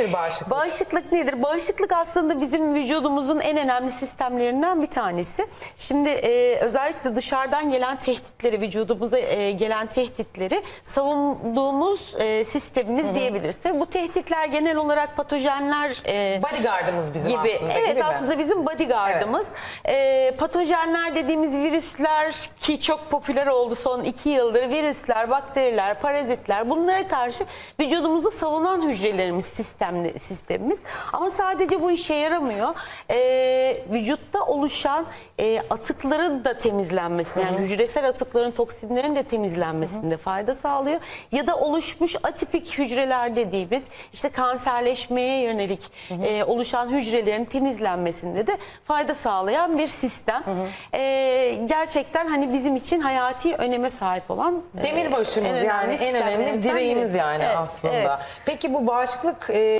nedir bağışıklık? Bağışıklık nedir? Bağışıklık aslında bizim vücudumuzun en önemli sistemlerinden bir tanesi. Şimdi e, özellikle dışarıdan gelen tehditleri, vücudumuza e, gelen tehditleri savunduğumuz e, sistemimiz diyebiliriz. Tabii bu tehditler genel olarak patojenler e, Bodyguardımız bizim gibi. aslında. evet gibi mi? aslında bizim bodyguardımız. Ee, patojenler dediğimiz virüsler ki çok popüler oldu son iki yıldır. Virüsler, bakteriler, parazitler bunlara karşı vücudumuzu savunan hücrelerimiz sistemli, sistemimiz. Ama sadece bu işe yaramıyor. Ee, vücutta oluşan e, atıkların da temizlenmesine yani hücresel atıkların toksinlerin de temizlenmesinde fayda sağlıyor. Ya da oluşmuş atipik hücreler dediğimiz işte kanserleşmeye yönelik e, oluşan hücrelerin temizlenmesinde de fayda sağlayan bir sistem. E, gerçekten hani bizim için hayati öneme sahip olan e, Demirbaşımız en yani en önemli sistemlerimizden direğimiz yani Evet, aslında. evet. Peki bu bağışıklık e,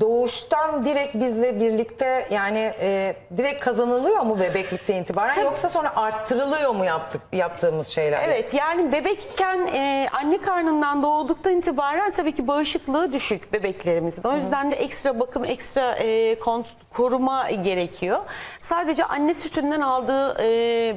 doğuştan direkt bizle birlikte yani e, direkt kazanılıyor mu bebeklikten itibaren yoksa sonra arttırılıyor mu yaptık yaptığımız şeyler? Evet yani bebekken e, anne karnından doğduktan itibaren tabii ki bağışıklığı düşük bebeklerimizin. O yüzden de ekstra bakım, ekstra e, kont- koruma gerekiyor. Sadece anne sütünden aldığı e,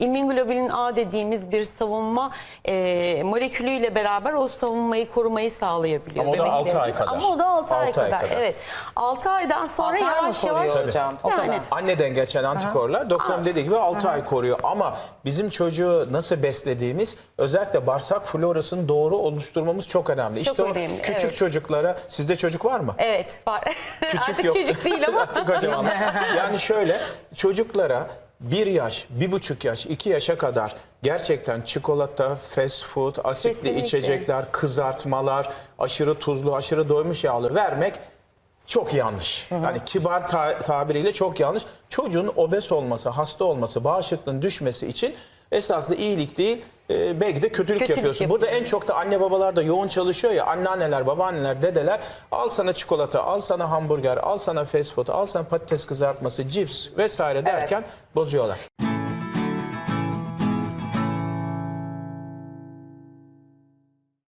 immunoglobulin A dediğimiz bir savunma e, molekülüyle beraber o savunmayı korumayı sağlayabiliyor. Ama o da altı ay bebeklerimiz. kadar. Ama o da 6 ay, Altı ay kadar. kadar. Evet. 6 aydan sonra Altı yavaş yavaş hocam? O yani, kadar. Anneden geçen antikorlar doktorun dediği gibi 6 ay koruyor ama bizim çocuğu nasıl beslediğimiz özellikle bağırsak florasını doğru oluşturmamız çok önemli. işte o önemli, küçük evet. çocuklara sizde çocuk var mı? Evet var. Artık yok. çocuk değil ama. Kocaman. yani şöyle çocuklara bir yaş, bir buçuk yaş, iki yaşa kadar gerçekten çikolata, fast food, asitli Kesinlikle. içecekler, kızartmalar, aşırı tuzlu, aşırı doymuş yağlı vermek çok yanlış. Yani kibar ta- tabiriyle çok yanlış. Çocuğun obez olması, hasta olması, bağışıklığın düşmesi için esasında iyilik değil, e, belki de kötülük, Kötülük yapıyorsun. yapıyor. Burada en çok da anne babalar da yoğun çalışıyor ya. Anneanneler, babaanneler, dedeler al sana çikolata, al sana hamburger, al sana fast food, al sana patates kızartması, cips vesaire derken bozuyorlar.